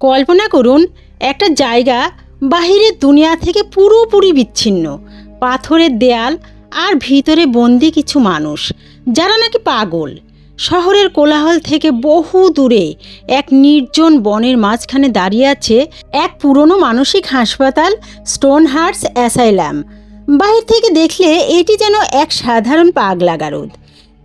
কল্পনা করুন, একটা জায়গা বাহিরের দুনিয়া থেকে পুরোপুরি বিচ্ছিন্ন। পাথরের দেয়াল আর ভিতরে বন্দি কিছু মানুষ, যারা নাকি পাগল। শহরের কোলাহল থেকে বহু দূরে এক নির্জন বনের মাঝখানে দাঁড়িয়ে আছে এক পুরনো মানসিক হাসপাতাল স্টোন হার্টস অ্যাসাইলাম। বাহির থেকে দেখলে এটি যেন এক সাধারণ পাগলা গারদ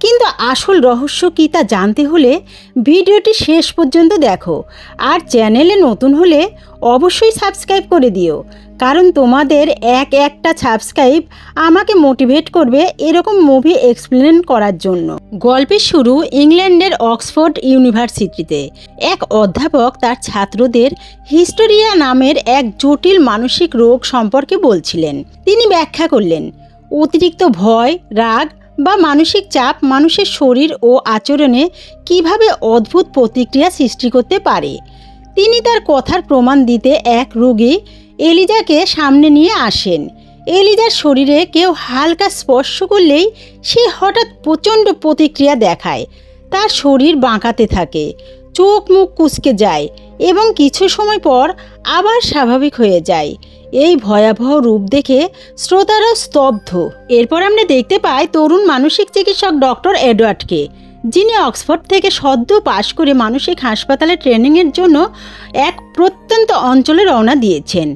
কিন্তু আসল রহস্য কী তা জানতে হলে ভিডিওটি শেষ পর্যন্ত দেখো। আর চ্যানেলে নতুন হলে অবশ্যই সাবস্ক্রাইব করে দিও। কারণ তোমাদের এক একটা সাবস্ক্রাইব আমাকে মোটিভেট করবে এরকম মুভি এক্সপ্লেন করার জন্য। গল্পের শুরু ইংল্যান্ডের অক্সফোর্ড ইউনিভার্সিটিতে। এক অধ্যাপক তার ছাত্রদের হিস্টোরিয়া নামের এক জটিল মানসিক রোগ সম্পর্কে বলছিলেন। তিনি ব্যাখ্যা করলেন, অতিরিক্ত ভয়, রাগ বা মানসিক চাপ মানুষের শরীর ও আচরণে কীভাবে অদ্ভুত প্রতিক্রিয়া সৃষ্টি করতে পারে? তিনি তার কথার প্রমাণ দিতে এক রোগী এলিজাকে সামনে নিয়ে আসেন। এলিজার শরীরে কেউ হালকা স্পর্শ করলেই সে হঠাৎ প্রচণ্ড প্রতিক্রিয়া দেখায়। তার শরীর বাঁকাতে থাকে, চোখ মুখ কুচকে যায় এবং কিছু সময় পর আবার স্বাভাবিক হয়ে যায়। এই ভয়াবহ রূপ দেখে শ্রোতারা স্তব্ধ। এরপর আমরা দেখতে পাই তরুণ মানসিক চিকিৎসক ডক্টর এডওয়ার্ডকে, যিনি অক্সফোর্ড থেকে সদ্য পাশ করে মানসিক হাসপাতালে ট্রেনিংয়ের জন্য এক প্রত্যন্ত অঞ্চলে রওনা দিয়েছেন।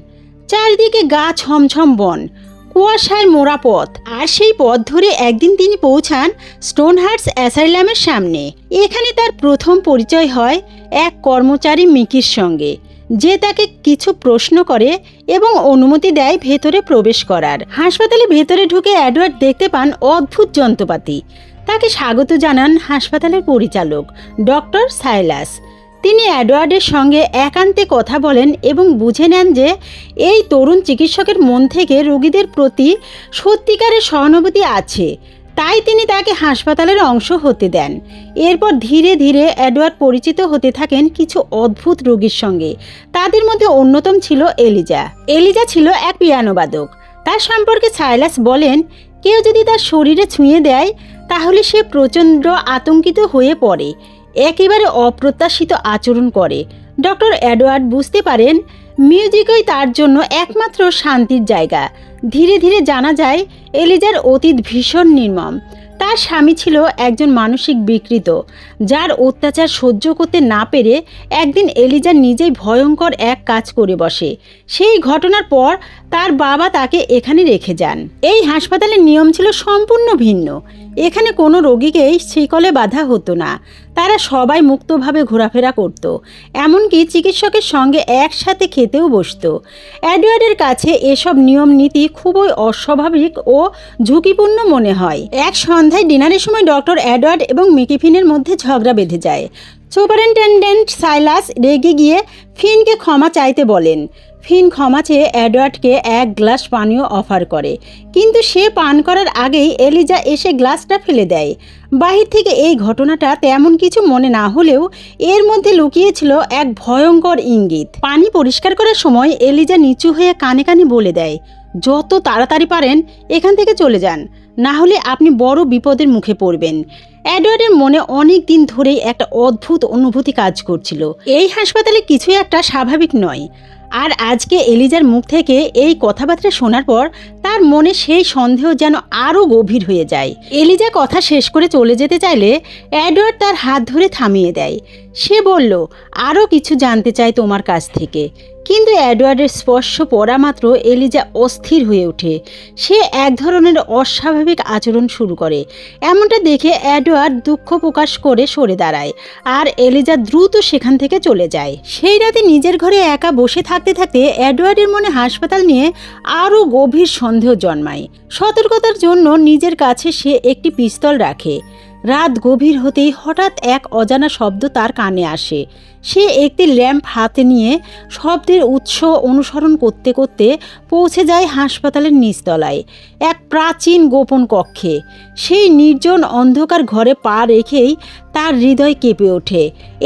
চারিদিকে গা ছমছম বন, কুয়াশায় মোড়া পথ, আর সেই পথ ধরে একদিন তিনি পৌঁছান স্টোনহার্টস অ্যাসাইলামের সামনে। এখানে তার প্রথম পরিচয় হয় এক কর্মচারী মিকির সঙ্গে। যে তাকে কিছু প্রশ্ন করে এবং অনুমতি দেয় ভেতরে প্রবেশ করার। হাসপাতালে ভেতরে ঢুকে অ্যাডওয়ার্ড দেখতে পান অদ্ভুত যন্ত্রপাতি। তাকে স্বাগত জানান হাসপাতালের পরিচালক, ডক্টর সাইলাস। তিনি অ্যাডওয়ার্ডের সঙ্গে একান্তে কথা বলেন এবং বুঝে নেন যে এই তরুণ চিকিৎসকের মন থেকে রোগীদের প্রতি সত্যিকারের সহানুভূতি আছে। তাই তিনি তাকে হাসপাতালের অংশ হতে দেন। এরপর ধীরে ধীরে অ্যাডওয়ার্ড পরিচিত হতে থাকেন কিছু অদ্ভুত রোগীর সঙ্গে। তাদের মধ্যে অন্যতম ছিল এলিজা। এলিজা ছিল এক পিয়ানোবাদক। তার সম্পর্কে সাইলাস বলেন, কেউ যদি তার শরীরে ছুঁয়ে দেয়, তাহলে সে প্রচণ্ড আতঙ্কিত হয়ে পড়ে। একেবারে অপ্রত্যাশিত আচরণ করে। ডক্টর অ্যাডওয়ার্ড বুঝতে পারেন, মিউজিকই তার জন্য একমাত্র শান্তির জায়গা। ধীরে ধীরে জানা যায় এলিজার অতীত ভীষণ নির্মম। তার স্বামী ছিল একজন মানসিক বিকৃত, যার অত্যাচার সহ্য করতে না পেরে একদিন এলিজা নিজেই ভয়ঙ্কর এক কাজ করে বসে। সেই ঘটনার পর তার বাবা তাকে এখানে রেখে যান। এই হাসপাতালের নিয়ম ছিল সম্পূর্ণ ভিন্ন। এখানে কোনো রোগীকেই শিকলে বাধা হতো না। তারা সবাই মুক্তভাবে ঘোরাফেরা করত। এমনকি চিকিৎসকের সঙ্গে একসাথে খেতেও বসতো। অ্যাডওয়ার্ডের কাছে এসব নিয়ম নীতি খুবই অস্বাভাবিক ও ঝুঁকিপূর্ণ মনে হয়। এক সন্ধ্যায় ডিনারের সময় ডক্টর অ্যাডওয়ার্ড এবং মিকিফিনের মধ্যে ঝগড়া বেঁধে যায়। সুপারিনটেন্ডেন্ট সাইলাস রেগে গিয়ে ফিনকে ক্ষমা চাইতে বলেন। ফিন ক্ষমা চেয়ে অ্যাডওয়ার্ডকে এক গ্লাস পানীয় অফার করে। কিন্তু সে পান করার আগেই এলিজা এসে গ্লাসটা ফেলে দেয়। বাহির থেকে এই ঘটনাটা তেমন কিছু মনে না হলেও এর মধ্যে লুকিয়েছিল এক ভয়ঙ্কর ইঙ্গিত। পানি পরিষ্কার করার সময় এলিজা নিচু হয়ে কানে কানে বলে দেয়, যত তাড়াতাড়ি পারেন, এখান থেকে চলে যান। না হলে আপনি বড় বিপদের মুখে পড়বেন। অ্যাডওয়ার্ডের মনে অনেক দিন ধরেই একটা অদ্ভুত অনুভূতি কাজ করছিল। এই হাসপাতালে কিছু একটা স্বাভাবিক নয়। আর আজকে এলিজার মুখ থেকে এই কথাবার্তা শোনার পর তার মনে সেই সন্দেহ যেন আরও গভীর হয়ে যায়। এলিজা কথা শেষ করে চলে যেতে চাইলে অ্যাডওয়ার্ড তার হাত ধরে থামিয়ে দেয়। সে বলল, আরও কিছু জানতে চাই তোমার কাছ থেকে। কিন্তু অ্যাডওয়ার্ডের স্পর্শ পড়া মাত্র এলিজা অস্থির হয়ে ওঠে। সে এক ধরনের অস্বাভাবিক আচরণ শুরু করে। এমনটা দেখে অ্যাডওয়ার্ড দুঃখ প্রকাশ করে সরে দাঁড়ায় আর এলিজা দ্রুত সেখান থেকে চলে যায়। সেই রাতে নিজের ঘরে একা বসে থাকতে থাকতে অ্যাডওয়ার্ডের মনে হাসপাতাল নিয়ে আরও গভীর সন্দেহ জন্মায়। সতর্কতার জন্য নিজের কাছে সে একটি পিস্তল রাখে। রাত গভীর হতেই হঠাৎ এক অজানা শব্দ তার কানে আসে। সে একটি ল্যাম্প হাতে নিয়ে শব্দের উৎস অনুসরণ করতে করতে পৌঁছে যায় হাসপাতালের নিচতলায়, এক প্রাচীন গোপন কক্ষে। সেই নির্জন অন্ধকার ঘরে পা রেখেই তার হৃদয় কেঁপে ওঠে।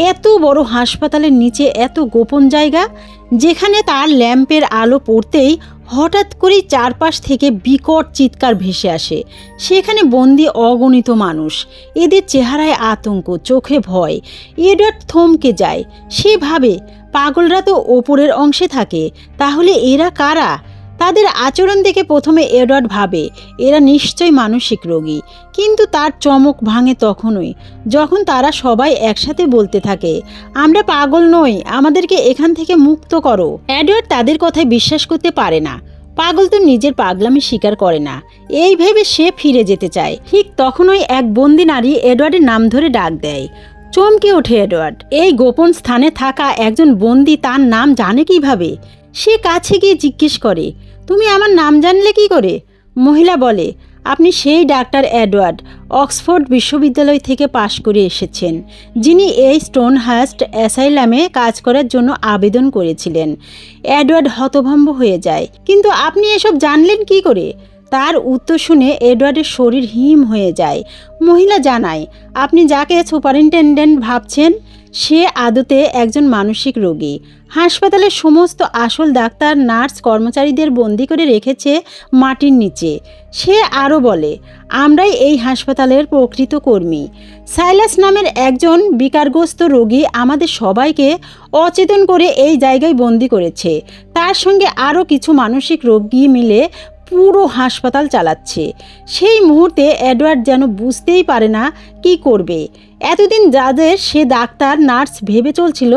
এত বড় হাসপাতালের নিচে এত গোপন জায়গা, যেখানে তার ল্যাম্পের আলো পড়তেই হঠাৎ করেই চারপাশ থেকে বিকট চিৎকার ভেসে আসে। সেখানে বন্দি অগণিত মানুষ। এদের চেহারায় আতঙ্ক, চোখে ভয়। এডওয়ার্ড থমকে যায়। সেভাবে পাগলরা তো ওপরের অংশে থাকে। তাহলে এরা কারা? তাদের আচরণ দেখে প্রথমে এডওয়ার্ড ভাবে, এরা নিশ্চয়ই মানসিক রোগী। কিন্তু তার চমক ভাঙে তখনই, যখন তারা সবাই একসাথে বলতে থাকে, আমরা পাগল নই, আমাদেরকে এখান থেকে মুক্ত করো। এডওয়ার্ড তাদের কথায় বিশ্বাস করতে পারে না। পাগল তো নিজের পাগলামি স্বীকার করে না। এই ভেবে সে ফিরে যেতে চায়। ঠিক তখনই এক বন্দি নারী এডওয়ার্ডের নাম ধরে ডাক দেয়। চমকে ওঠে এডওয়ার্ড। এই গোপন স্থানে থাকা একজন বন্দি তার নাম জানে কীভাবে? সে কাছে গিয়ে জিজ্ঞেস করে তুমি আমার নাম জানলে কি করে? মহিলা বলে, আপনি সেই ডাক্তার অ্যাডওয়ার্ড অক্সফোর্ড বিশ্ববিদ্যালয় থেকে পাশ করে এসেছেন, যিনি এই স্টোনহাস্ট অ্যাসাইলামে কাজ করার জন্য আবেদন করেছিলেন। অ্যাডওয়ার্ড হতভম্ব হয়ে যায়, কিন্তু আপনি এসব জানলেন কি করে? তার উত্তর শুনে এডওয়ার্ডের শরীর হিম হয়ে যায়। মহিলা জানায়, আপনি যাকে সুপারিনটেন্ডেন্ট ভাবছেন সে আদতে একজন মানসিক রোগী। হাসপাতালের সমস্ত আসল ডাক্তার, নার্স, কর্মচারীদের বন্দি করে রেখেছে মাটির নিচে। সে আরও বলে, আমরাই এই হাসপাতালের প্রকৃত কর্মী। সাইলাস নামের একজন বিকারগ্রস্ত রোগী আমাদের সবাইকে অচেতন করে এই জায়গায় বন্দি করেছে। তার সঙ্গে আরও কিছু মানসিক রোগী মিলে পুরো হাসপাতাল চালাচ্ছে। সেই মুহূর্তে এডওয়ার্ড যেন বুঝতেই পারে না কি করবে। এতদিন যাদের সে ডাক্তার, নার্স ভেবে চলছিল,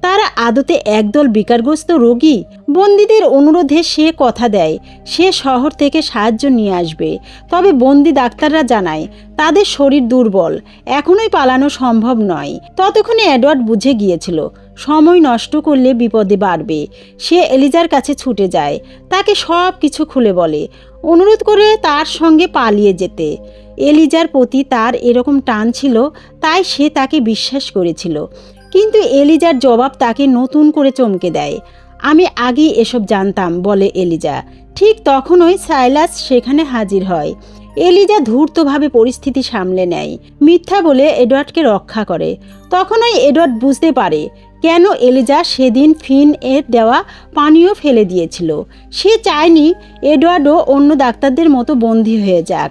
তারা আদতে একদল বিকারগ্রস্ত রোগী। বন্দীদের অনুরোধে সে কথা দেয়, সে শহর থেকে সাহায্য নিয়ে আসবে। তবে বন্দি ডাক্তাররা জানায়, তাদের শরীর দুর্বল, এখনোই পালানো সম্ভব নয়। ততক্ষণে অ্যাডওয়ার্ড বুঝে গিয়েছিল, সময় নষ্ট করলে বিপদে বাড়বে। সে এলিজার কাছে ছুটে যায়, তাকে সব কিছু খুলে বলে, অনুরোধ করে তার সঙ্গে পালিয়ে যেতে। এলিজার প্রতি তার এরকম টান ছিল, তাই সে তাকে বিশ্বাস করেছিল। কিন্তু এলিজার জবাব তাকে নতুন করে চমকে দেয়। আমি আগেই এসব জানতাম বলে এলিজা। ঠিক তখনই সাইলাস সেখানে হাজির হয়। এলিজা ধূর্তভাবে পরিস্থিতি সামলে নেয়। মিথ্যা বলে এডওয়ার্ডকে রক্ষা করে। তখনই এডওয়ার্ড বুঝতে পারে কেন এলিজা সেদিন ফিন এর দেওয়া পানীয় ফেলে দিয়েছিল। সে চায়নি এডওয়ার্ডও অন্য ডাক্তারদের মতো বন্দী হয়ে যাক।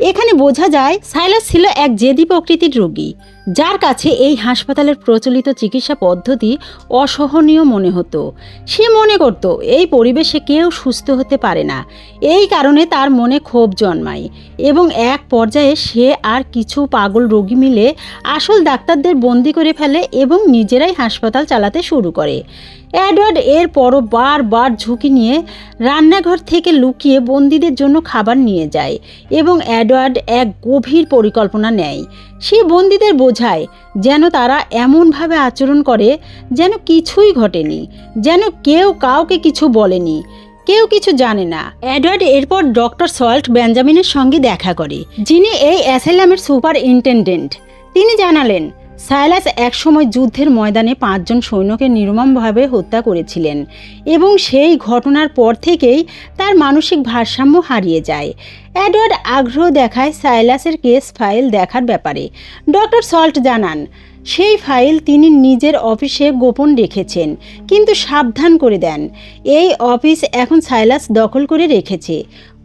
এখানে বোঝা যায় সাইলাস ছিল এক জেদি প্রকৃতির রোগী। যার কাছে এই হাসপাতালের প্রচলিত চিকিৎসা পদ্ধতি অসহনীয় মনে হতো। সে মনে করত, এই পরিবেশে কেউ সুস্থ হতে পারে না। এই কারণে তার মনে ক্ষোভ জন্মায় এবং এক পর্যায়ে সে আর কিছু পাগল রোগী মিলে আসল ডাক্তারদের বন্দি করে ফেলে এবং নিজেরাই হাসপাতাল চালাতে শুরু করে। অ্যাডওয়ার্ড এর পরও বারবার ঝুঁকি নিয়ে রান্নাঘর থেকে লুকিয়ে বন্দীদের জন্য খাবার নিয়ে যায় এবং অ্যাডওয়ার্ড এক গভীর পরিকল্পনা নেয়। সে বন্দীদের বোঝায় যেন তারা এমনভাবে আচরণ করে যেন কিছুই ঘটেনি, যেন কেউ কাউকে কিছু বলেনি, কেউ কিছু জানে না। অ্যাডওয়ার্ড এরপর ডক্টর সল্ট বেঞ্জামিনের সঙ্গে দেখা করে, যিনি এই অ্যাসেলামের সুপার ইন্টেন্ডেন্ট তিনি জানালেন সাইলাস একসময় যুদ্ধের ময়দানে পাঁচজন সৈন্যকে নির্মমভাবে হত্যা করেছিলেন এবং সেই ঘটনার পর থেকেই তার মানসিক ভারসাম্য হারিয়ে যায়। অ্যাডওয়ার্ড আগ্রহ দেখায় সাইলাসের কেস ফাইল দেখার ব্যাপারে। ডক্টর সল্ট জানান, সেই ফাইল তিনি নিজের অফিসে গোপন রেখেছেন, কিন্তু সাবধান করে দেন। এই অফিস এখন সাইলাস দখল করে রেখেছে।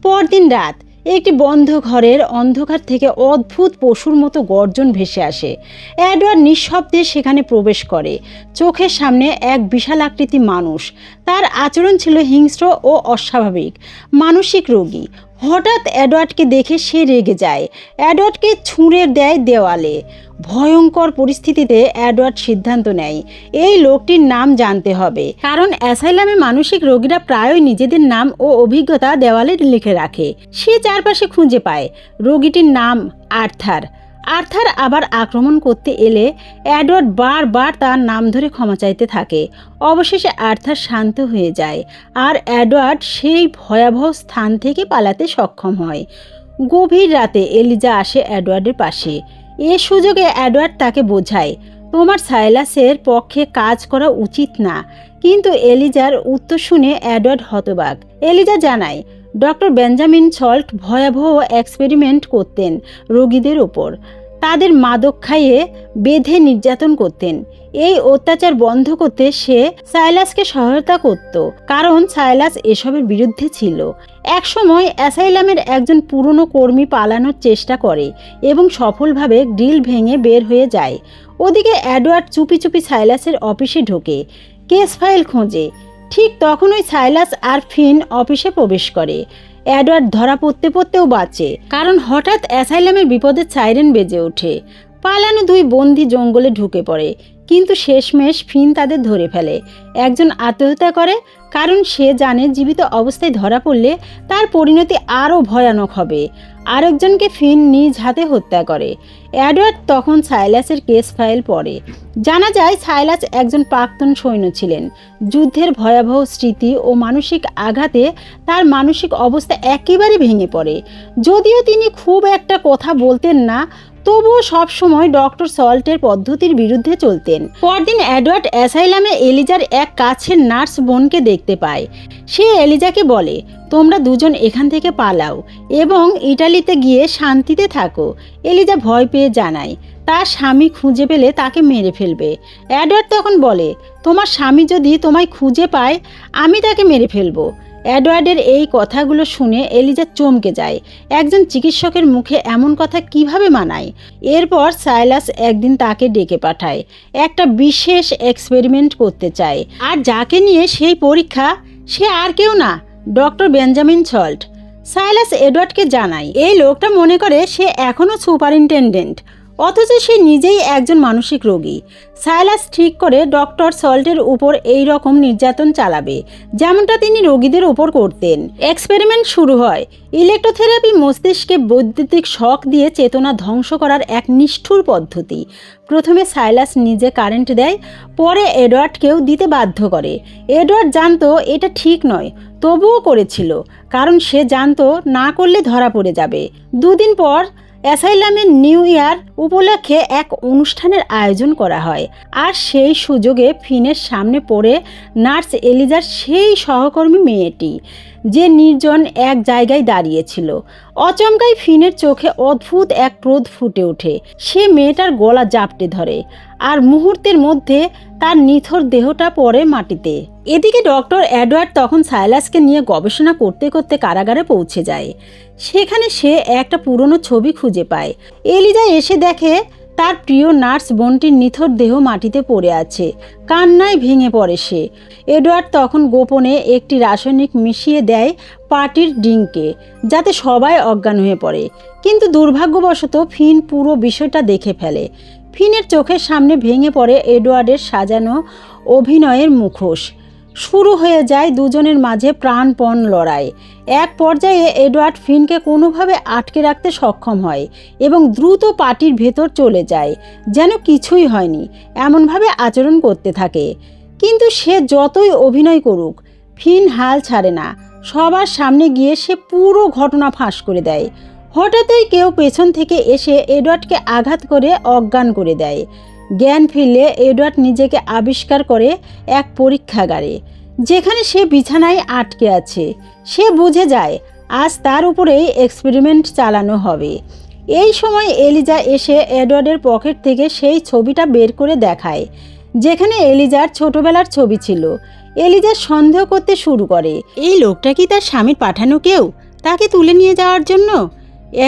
পরদিন রাত একটি বন্ধ ঘরের অন্ধকার থেকে অদ্ভুত পশুর মতো গর্জন ভেসে আসে। অ্যাডওয়ার্ড নিঃশব্দে সেখানে প্রবেশ করে। চোখের সামনে এক বিশাল আকৃতি মানুষ। তার আচরণ ছিল হিংস্র ও অস্বাভাবিক। মানসিক রোগী। হঠাৎ অ্যাডওয়ার্ডকে দেখে সে রেগে যায়। অ্যাডওয়ার্ডকে ছুঁড়ে দেয় দেওয়ালে। ভয়ঙ্কর পরিস্থিতিতে অ্যাডওয়ার্ড সিদ্ধান্ত নেয়। এই লোকটির নাম জানতে হবে। কারণ অ্যাসাইলামে মানসিক রোগীরা প্রায়ই নিজেদের নাম ও অভিজ্ঞতা দেওয়ালে লিখে রাখে। সে চারপাশে খুঁজে পায়। রোগীটির নাম আর্থার। আর্থার আবার আক্রমণ করতে এলে অ্যাডওয়ার্ড বারবার তার নাম ধরে ক্ষমা চাইতে থাকে। অবশেষে আর্থার শান্ত হয়ে যায় আর অ্যাডওয়ার্ড সেই ভয়াবহ স্থান থেকে পালাতে সক্ষম হয়। গভীর রাতে এলিজা আসে অ্যাডওয়ার্ডের পাশে। এ সুযোগে অ্যাডওয়ার্ড তাকে বোঝায়, তোমার সাইলাসের পক্ষে কাজ করা উচিত না। কিন্তু এলিজার উত্তর শুনে অ্যাডওয়ার্ড হতবাক। এলিজা জানায়, ডক্টর বেঞ্জামিন সল্ট ভয়াবহ এক্সপেরিমেন্ট করতেন রোগীদের ওপর। তাদের মাদক খাইয়ে বেঁধে নির্যাতন করতেন। এই অত্যাচার বন্ধ করতে সে সাইলাসকে সহায়তা করত, কারণ সাইলাস এসবের বিরুদ্ধে ছিল। একসময় অ্যাসাইলামের একজন পুরনো কর্মী পালানোর চেষ্টা করে এবং সফলভাবে গ্রিল ভেঙে বের হয়ে যায়। ওদিকে অ্যাডওয়ার্ড চুপি চুপি সাইলাসের অফিসে ঢোকে, কেস ফাইল খোঁজে। ঠিক তখনই সাইলাস আর ফিন অফিসে প্রবেশ করে। অ্যাডওয়ার্ড ধরা পড়তে পড়তেও বাঁচে, কারণ হঠাৎ অ্যাসাইলামের বিপদের সাইরেন বেজে ওঠে। পালানো দুই বন্দি জঙ্গলে ঢুকে পড়ে কিন্তু শেষমেশ ফিন তাদের ধরে ফেলে। একজন আত্মহত্যা করে, কারণ সে জানে জীবিত অবস্থায় ধরা পড়লে তার পরিণতি আরও ভয়ানক হবে। আরেকজনকে ফিন নিজ হাতে হত্যা করে। অ্যাডওয়ার্ড তখন সাইলাসের কেস ফাইল পড়ে। জানা যায়, সাইলাস একজন প্রাক্তন সৈন্য ছিলেন। যুদ্ধের ভয়াবহ স্মৃতি ও মানসিক আঘাতে তার মানসিক অবস্থা একেবারে ভেঙে পড়ে। যদিও তিনি খুব একটা কথা বলতেন না তবুও সবসময় ডক্টর সল্টের পদ্ধতির বিরুদ্ধে চলতেন। পরদিন অ্যাডওয়ার্ড অ্যাসাইলামে এলিজার এক কাছের নার্স বোনকে দেখতে পায়। সে এলিজাকে বলে, তোমরা দুজন এখান থেকে পালাও এবং ইটালিতে গিয়ে শান্তিতে থাকো এলিজা ভয় পেয়ে জানায়, তার স্বামী খুঁজে পেলে তাকে মেরে ফেলবে অ্যাডওয়ার্ড তখন বলে, তোমার স্বামী যদি তোমায় খুঁজে পায়, আমি তাকে মেরে ফেলব। অ্যাডওয়ার্ডের এই কথাগুলো শুনে এলিজা চমকে যায়। একজন চিকিৎসকের মুখে এমন কথা কীভাবে মানায়? এরপর সাইলাস একদিন তাকে ডেকে পাঠায়, একটা বিশেষ এক্সপেরিমেন্ট করতে চায়। আর যাকে নিয়ে সেই পরীক্ষা, সে আর কেউ না, ডক্টর বেঞ্জামিন সল্ট সাইলাস এডওয়ার্ডকে জানায়, এই লোকটা মনে করে সে এখনও সুপারিনটেন্ডেন্ট। অথচ সে নিজেই একজন মানসিক রোগী। সাইলাস ঠিক করে ডক্টর সল্টের উপর এই রকম নির্যাতন চালাবে, যেমনটা তিনি রোগীদের উপর করতেন। এক্সপেরিমেন্ট শুরু হয়। ইলেকট্রোথেরাপি মস্তিষ্কে বৈদ্যুতিক শক দিয়ে চেতনা ধ্বংস করার এক নিষ্ঠুর পদ্ধতি। প্রথমে সাইলাস নিজে কারেন্ট দেয়, পরে এডওয়ার্ডকেও দিতে বাধ্য করে। এডওয়ার্ড জানতো এটা ঠিক নয়, তবুও করেছিল, কারণ সে জানতো না করলে ধরা পড়ে যাবে। দুদিন পর অ্যাসাইলামের নিউ ইয়ার উপলক্ষে এক অনুষ্ঠানের আয়োজন করা হয়। আর সেই সুযোগে ফিনের সামনে পড়ে নার্স এলিজার সেই সহকর্মী মেয়েটি। যে নির্জন এক জায়গায় দাঁড়িয়েছিল। অচমকাই ফিনের চোখে অদ্ভুত এক ক্রোধ ফুটে ওঠে। সে মেয়েটার গলা জাপটে ধরে আর মুহূর্তের মধ্যে তার নিথর দেহটা পড়ে মাটিতে। এদিকে ডক্টর অ্যাডওয়ার্ড তখন সাইলাসকে নিয়ে গবেষণা করতে করতে কারাগারে পৌঁছে যায়। সেখানে সে একটা পুরনো ছবি খুঁজে পায়। এলিজা এসে দেখে তার প্রিয় নার্স বোনটির নিথর দেহ মাটিতে পড়ে আছে। কান্নায় ভেঙে পড়ে সে। এডওয়ার্ড তখন গোপনে একটি রাসায়নিক মিশিয়ে দেয় পার্টির ড্রিঙ্কে যাতে সবাই অজ্ঞান হয়ে পড়ে। কিন্তু দুর্ভাগ্যবশত ফিন পুরো বিষয়টা দেখে ফেলে। ফিনের চোখের সামনে ভেঙে পড়ে এডওয়ার্ডের সাজানো অভিনয়ের মুখোশ। শুরু হয়ে যায় দুজনের মাঝে প্রাণপণ লড়াই। এক পর্যায়ে এডওয়ার্ড ফিনকে কোনোভাবে আটকে রাখতে সক্ষম হয় এবং দ্রুত পার্টির ভেতর চলে যায়, যেন কিছুই হয়নি, এমনভাবে আচরণ করতে থাকে। কিন্তু সে যতই অভিনয় করুক, ফিন হাল ছাড়ে না। সবার সামনে গিয়ে সে পুরো ঘটনা ফাঁস করে দেয়। হঠাৎই কেউ পেছন থেকে এসে এডওয়ার্ডকে আঘাত করে অজ্ঞান করে দেয়। জ্ঞান ফিরলে এডওয়ার্ড নিজেকে আবিষ্কার করে এক পরীক্ষাগারে। যেখানে সে বিছানায় আটকে আছে। সে বুঝে যায়, আজ তার উপরেই এক্সপেরিমেন্ট চালানো হবে। এই সময় এলিজা এসে এডওয়ার্ডের পকেট থেকে সেই ছবিটা বের করে দেখায়, যেখানে এলিজার ছোটবেলার ছবি ছিল। এলিজা সন্দেহ করতে শুরু করে, এই লোকটা কি তার স্বামীর পাঠানো কেউ? তাকে তুলে নিয়ে যাওয়ার জন্য?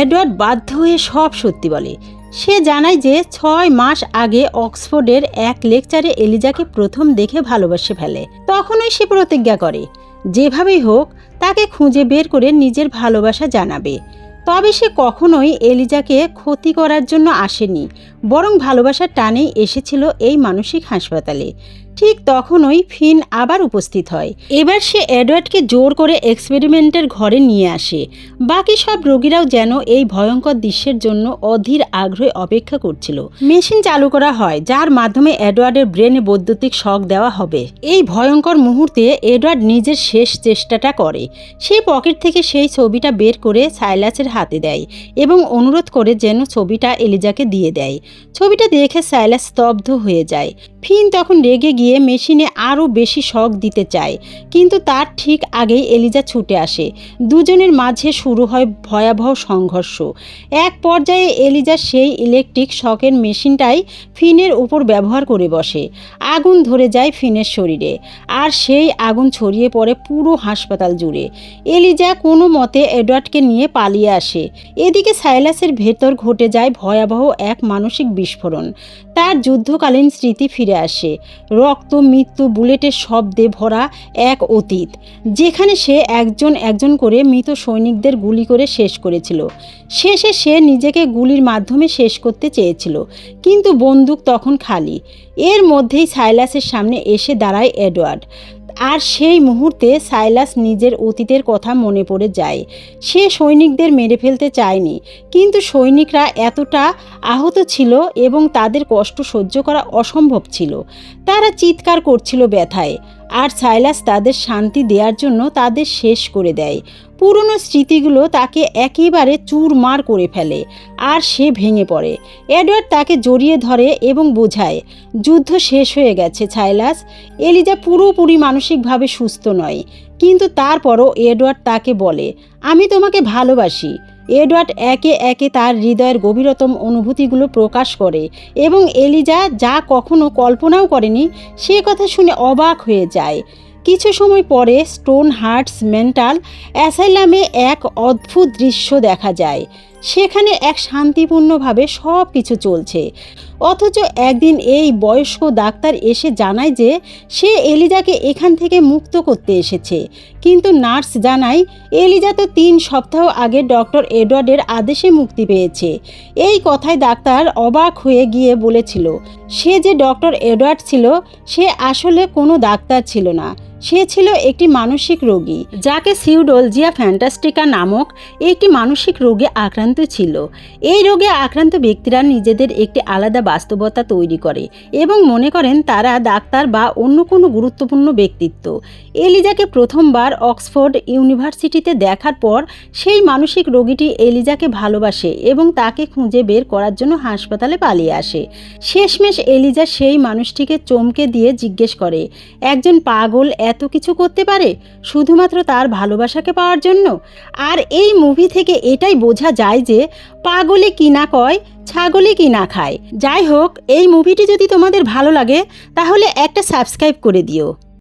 এডওয়ার্ড বাধ্য হয়ে সব সত্যি বলে সে জানায় যে ছয় মাস আগে অক্সফোর্ডের এক লেকচারে এলিজাকে প্রথম দেখে ভালোবাসে ফেলে। তখনই সে প্রতিজ্ঞা করে, যেভাবেই হোক, তাকে খুঁজে বের করে নিজের ভালোবাসা জানাবে। তবে সে কখনোই এলিজাকে ক্ষতি করার জন্য আসেনি, বরং ভালোবাসার টানেই এসেছিল এই মানসিক হাসপাতালে। ঠিক তখনই ফিন আবার উপস্থিত হয়। এবার সে অ্যাডওয়ার্ডকে জোর করে এক্সপেরিমেন্টের ঘরে নিয়ে আসে। বাকি সব রোগীরাও যেন এই ভয়ঙ্কর দৃশ্যের জন্য অধীর আগ্রহে অপেক্ষা করছিল। মেশিন চালু করা হয়, যার মাধ্যমে অ্যাডওয়ার্ডের ব্রেনে বৈদ্যুতিক শখ দেওয়া হবে। এই ভয়ঙ্কর মুহূর্তে এডওয়ার্ড নিজের শেষ চেষ্টাটা করে। সে পকেট থেকে সেই ছবিটা বের করে সাইলাসের হাতে দেয় এবং অনুরোধ করে যেন ছবিটা এলিজাকে দিয়ে দেয়। ছবিটা দেখে সাইলাস স্তব্ধ হয়ে যায়। ফিন তখন রেগে গিয়ে মেশিনে আরও বেশি শখ দিতে চায়। কিন্তু তার ঠিক আগেই এলিজা ছুটে আসে। দুজনের মাঝে শুরু হয় ভয়াবহ সংঘর্ষ। এক পর্যায়ে এলিজা সেই ইলেকট্রিক শকের মেশিনটাই ফিনের উপর ব্যবহার করে বসে। আগুন ধরে যায় ফিনের শরীরে। আর সেই আগুন ছড়িয়ে পড়ে পুরো হাসপাতাল জুড়ে। এলিজা কোনো মতে এডওয়ার্ডকে নিয়ে পালিয়ে আসে। এদিকে সাইলাসের ভেতর ঘটে যায় ভয়াবহ এক মানসিক বিস্ফোরণ। তার যুদ্ধকালীন স্মৃতি ফিরে আসে। রক্ত, মৃত্যু, বুলেটের শব্দে ভরা এক অতীত, যেখানে সে একজন একজন করে মৃত সৈনিকদের গুলি করে শেষ করেছিল। শেষে সে নিজেকে গুলির মাধ্যমে শেষ করতে চেয়েছিল, কিন্তু বন্দুক তখন খালি। এর মধ্যেই সাইলাসের সামনে এসে দাঁড়ায় এডওয়ার্ড। আর সেই মুহূর্তে সাইলাস নিজের অতীতের কথা মনে পড়ে যায়। সে সৈনিকদের মেরে ফেলতে চায়নি, কিন্তু সৈনিকরা এতটা আহত ছিল এবং তাদের কষ্ট সহ্য করা অসম্ভব ছিল। তারা চিৎকার করছিল ব্যথায়। আর সাইলাস তাদের শান্তি দেওয়ার জন্য তাদের শেষ করে দেয়। পুরনো স্মৃতিগুলো তাকে একেবারে চুরমার করে ফেলে, আর সে ভেঙে পড়ে। এডওয়ার্ড তাকে জড়িয়ে ধরে এবং বোঝায়, যুদ্ধ শেষ হয়ে গেছে, সাইলাস। এলিজা পুরোপুরি মানসিকভাবে সুস্থ নয়। কিন্তু তারপরও এডওয়ার্ড তাকে বলে, আমি তোমাকে ভালোবাসি। এডওয়ার্ড একে একে তার হৃদয়ের গভীরতম অনুভূতিগুলো প্রকাশ করে এবং এলিজা যা কখনো কল্পনাও করেনি, সে কথা শুনে অবাক হয়ে যায়। কিছু সময় পরে স্টোন হার্টস মেন্টাল অ্যাসাইলামে এক অদ্ভুত দৃশ্য দেখা যায়। সেখানে এক শান্তিপূর্ণভাবে সব কিছু চলছে। অথচ একদিন এই বয়স্ক ডাক্তার এসে জানায় যে, সে এলিজাকে এখান থেকে মুক্ত করতে এসেছে। কিন্তু নার্স জানায়, এলিজা তো তিন সপ্তাহ আগে ডক্টর এডওয়ার্ডের আদেশে মুক্তি পেয়েছে। এই কথায় ডাক্তার অবাক হয়ে গিয়ে বলেছিল, সে যে ডক্টর এডওয়ার্ড ছিল, সে আসলে কোনো ডাক্তার ছিল না। সে ছিল একটি মানসিক রোগী, যাকে সিউডোলজিয়া ফ্যান্টাস্টিকা নামক একটি মানসিক রোগে আক্রান্ত ছিল। এই রোগে আক্রান্ত ব্যক্তিরা নিজেদের একটি আলাদা বাস্তবতা তৈরি করে এবং মনে করেন তারা ডাক্তার বা অন্য কোনো গুরুত্বপূর্ণ ব্যক্তিত্ব। এলিজাকে প্রথমবার অক্সফোর্ড ইউনিভার্সিটিতে দেখার পর সেই মানসিক রোগীটি এলিজাকে ভালোবাসে এবং তাকে খুঁজে বের করার জন্য হাসপাতালে পালিয়ে আসে। শেষমেশ এলিজা সেই মানুষটিকে চমকে দিয়ে জিজ্ঞেস করে, একজন পাগল এত কিছু করতে পারে শুধুমাত্র তার ভালোবাসাকে পাওয়ার জন্য? আর এই মুভি থেকে এটাই বোঝা যায় যে পাগলে কি না কয় ছাগলে কি না খায়। যাই হোক, এই মুভিটি যদি তোমাদের ভালো লাগে, তাহলে একটা সাবস্ক্রাইব করে দিও।